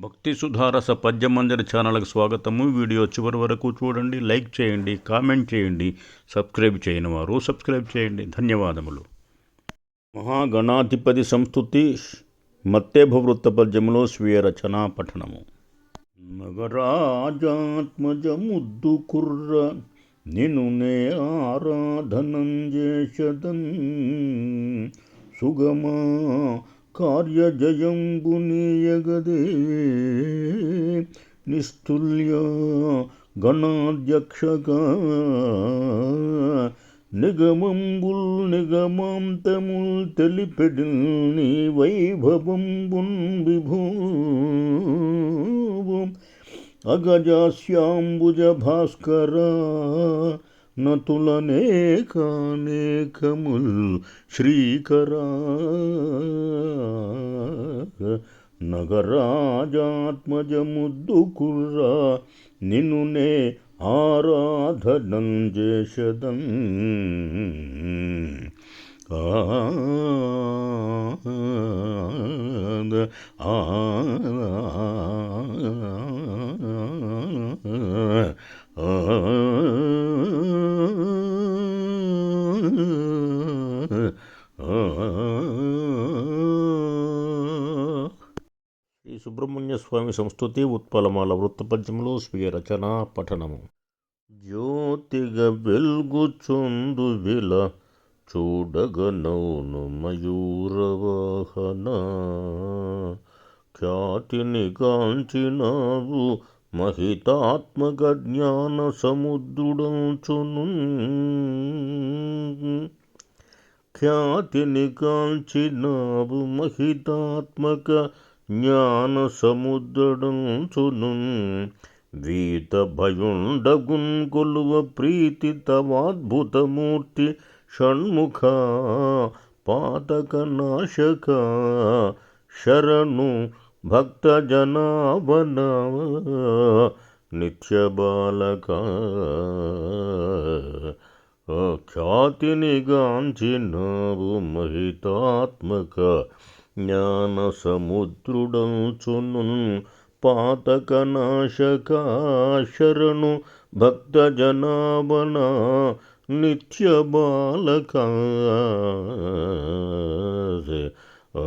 భక్తి సుధారస పద్యమందిర ఛానల్కి స్వాగతము. వీడియో చివరి వరకు చూడండి లైక్ చేయండి కామెంట్ చేయండి సబ్స్క్రైబ్ చేయని వారు సబ్స్క్రైబ్ చేయండి. ధన్యవాదములు. మహాగణాధిపతి సంస్థుతి మత్తేభవృత్త పద్యములో స్వీయ రచనా పఠనము. నగరాజాత్మజముద్దు కుర్ర నిను నే ఆరాధనం చేసదన్ సుగమా కార్యజయంబునీయగదే నిస్తుల్య గణాధ్యక్షగా నిగమంబుల్ నిగమాంతముల్ తెలిపెడి నీ వైభవంబున్ విభూవం అగజాస్యాంబుజ భాస్కర నతులనేకానేకముల్ శ్రీకరా నగరాజాత్మజ ముద్దు ఆరాధనం చేసదం ఆ సుబ్రహ్మణ్య స్వామి సంస్థుతి ఉత్పలమాల వృత్తపద్యములో స్వీయ రచన పఠనము. జ్యోతిగా వెల్గుచుందు విల చూడగనౌను మయూరవాహన ఖ్యాతిని కాంచినావు మహితాత్మక జ్ఞాన సముద్రుడంచును ఖ్యాతిని కాంచినావు మహితాత్మక జ్ఞాన సముద్రుడంచును వీత భయుండగున్ కొలువ ప్రీతి తవాద్భుతమూర్తి షణ్ముఖ పాతక నాశక శరణు భక్త జనాభన నిత్య బాలక ఖ్యాతిని గాంచినావు మహితాత్మక జ్ఞానసముద్రుడంచునున్ పాతకనాశకాశరణు భక్తజనాభన నిత్య బాలక ఆ